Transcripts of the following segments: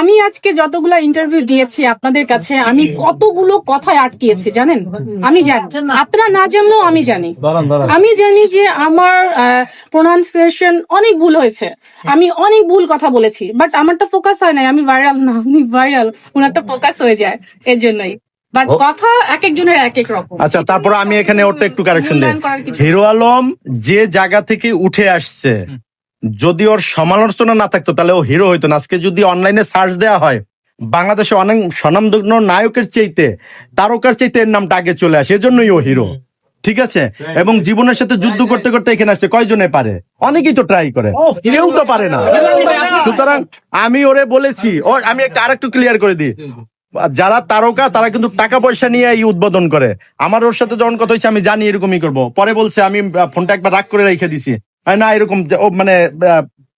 আমি আজকে যতগুলো ইন্টারভিউ দিয়েছি আপনাদের কাছে আমি কতগুলো কথায় আটকিয়েছি জানেন? আমি জানি। আপনারা না জানলেও আমি জানি। আমি জানি যে আমার প্রোনাউন্সিয়েশন অনেক ভুল হয়েছে। আমি অনেক ভুল কথা বলেছি বাট আমারটা ফোকাস হয় নাই। আমি ভাইরাল না আমি ভাইরাল ওনারটা ফোকাস হয়ে যায় এর জন্যই। বাট কথা এক একজনের এক এক রকম। আচ্ছা তারপর আমি এখানে ওরটা একটু কারেকশন দিই। হিরো আলম যে জায়গা থেকে উঠে আসছে যদি ওর সমালোচনা না থাকতো তাহলে ও হিরো হইতো না। আজকে যদি অনলাইনে সার্চ দেওয়া হয় বাংলাদেশে অনেক স্বনামধন্য নায়কের চাইতে তারকার চাইতে এর নামটা আগে চলে আসে এজন্যই ও হিরো ঠিক আছে? এবং জীবনের সাথে যুদ্ধ করতে করতে এখানে আসছে কয়জনে পারে? অনেকেই তো ট্রাই করে। কেউ তো পারে না। সুতরাং আমি ওরে বলেছি ও আমি একটা আরেকটু ক্লিয়ার করে দিই। যারা তারকা তারা কিন্তু টাকা পয়সা নিয়ে এই উদ্বোধন করে। আমার ওর সাথে যখন কথা হয়েছে আমি জানি এরকমই করব। পরে বলছে আমি ফোনটা একবার রাগ করে রেখে দিছি। না এরকম ও মানে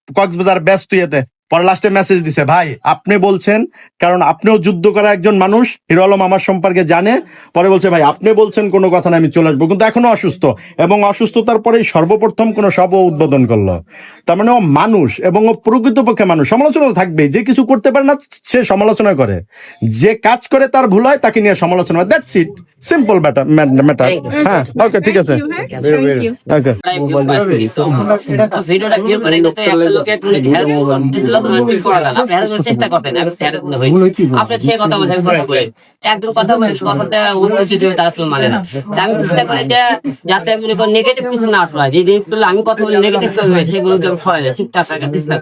কক্সবাজার ব্যস্ত ইয়েতে। পরে লাস্টে মেসেজ দিছে ভাই আপনি বলছেন কারণ আপনিও যুদ্ধ করা একজন মানুষ হিরো আলম আমার সম্পর্কে জানে। পরে বলছে ভাই আপনি বলছেন কোনো কথা না আমি চলে আসব। কিন্তু এখনও অসুস্থ। এবং অসুস্থতার পরেই সর্বপ্রথম কোনো সব উদ্বোধন করল। তার মানে ও মানুষ এবং ও প্রকৃতপক্ষে মানুষ। সমালোচনা থাকবে। যে কিছু করতে পারে না সে সমালোচনা করে। যে কাজ করে তার ভুল হয় তাকে নিয়ে সমালোচনা that's it simple matter matter হ্যাঁ ওকে ঠিক আছে। ওকে ভিডিওটা ভিউ একটা লোকে হেল্প চেষ্টা করতেন আমি হেল্প হই সে কথা বলে আমি কথা বলি একদম কথা বলে কথাটা উন্নতি দিবে তারা শুনে মানে না। আমি চেষ্টা করি যে যাতে মনে করেন নেগেটিভ কিছু না আসলে। যে আমি কথা বলি নেগেটিভ কিছু হবে সেগুলো যেন সরে যায়। ঠিকঠাক থাকে চেষ্টা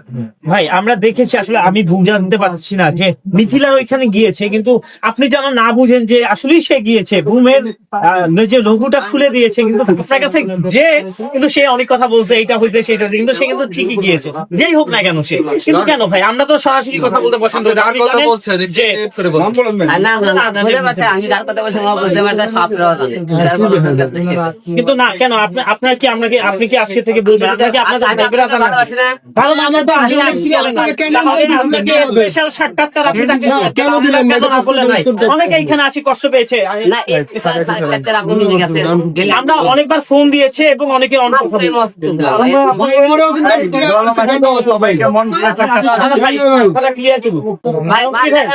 ভাই আমরা দেখেছি আসলে আমি ভুল জানতে পারছি না যে মিথিলার ওইখানে গিয়েছে কিন্তু আপনি যেন না বুঝেন যে আসলেই সে গিয়েছে। বুমের আহ, যে লোগোটা খুলে দিয়েছে কিন্তু আপনার কাছে যে কিন্তু সে অনেক কথা বলছে এইটা হয়েছে সেটা হয়েছে, কিন্তু সে কিন্তু ঠিকই গিয়েছে। যেই হোক না কেন সে। কিন্তু কেন ভাই? আমরা তো সরাসরি কথা বলতে পছন্দ করি আমি যার কথা বলছি আমার বুঝতে পারছে সব জানে যার কথা বলতে কিন্তু না কেন আপনি আপনার কি আপনাকে আপনি কি আজকে থেকে বলবেন আপনার কি আপনার আমি আপনাকে ভালোবাসি ভালো আমরা তো আসলে আপনাকে স্পেশাল সাক্ষাৎকার আপনি তাকে কেন দিলেন কেন বললেন ভাই? এখানে আছে কষ্ট পেয়েছে না এই আপনি নিয়ে গেছেন গেলে আমরা অনেকবার ফোন দিয়েছে এবং অনেকে অনেক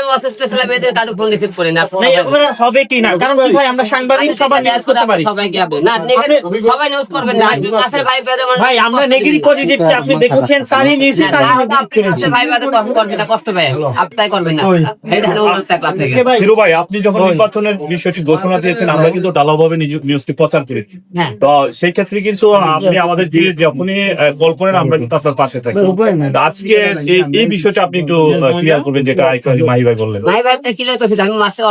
অসুস্থ কারও ফোন রিসিভ করি না হবে কি না? কারণ কি ভাই আমরা সাংবাদিক সবাই নিউজ করতে পারি। না সবাই নিউজ করবেন না কাছের ভাই বেদে ভাই আমরা নেগেটিভ পজিটিভ আপনি দেখেছেন সারি নিয়েছি তারি ভাই বেদে কষ্ট করবেন না কষ্ট পায়। আপনি তাই করবেন না। থাকলে আপনাকে ভাই? আপনি যখন নির্বাচনের বিষয়টি ঘোষণা দিয়েছেন আমরা কিন্তু নিউজটি প্রচার করেছি। হ্যাঁ। তো সেই ক্ষেত্রে কিন্তু আপনি আমাদের যে যখনই কল করেন আমরা কিন্তু আপনার পাশে থাকি। আজকে এই- বিষয়টা আপনি একটু ক্লিয়ার করবেন যেটা মাহি ভাই বললেন। ভাই ভাই কি লাগতেছে আমি মাসে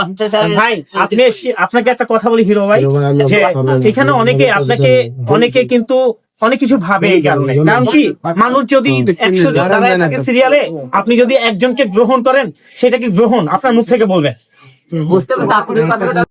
ভাই আপনি আপনাকে একটা কথা বলি হিরো ভাই। যে এখানে অনেকে আপনাকে অনেকে কিন্তু অনেক কিছু ভাবে এই কারণে। কারণ কি মানুষ যদি একশো জন দাঁড়ায় থাকে সিরিয়ালে আপনি যদি একজনকে গ্রহণ করেন সেটা কি গ্রহণ? আপনার মুখ থেকে বলবেন। বুঝতে পারছি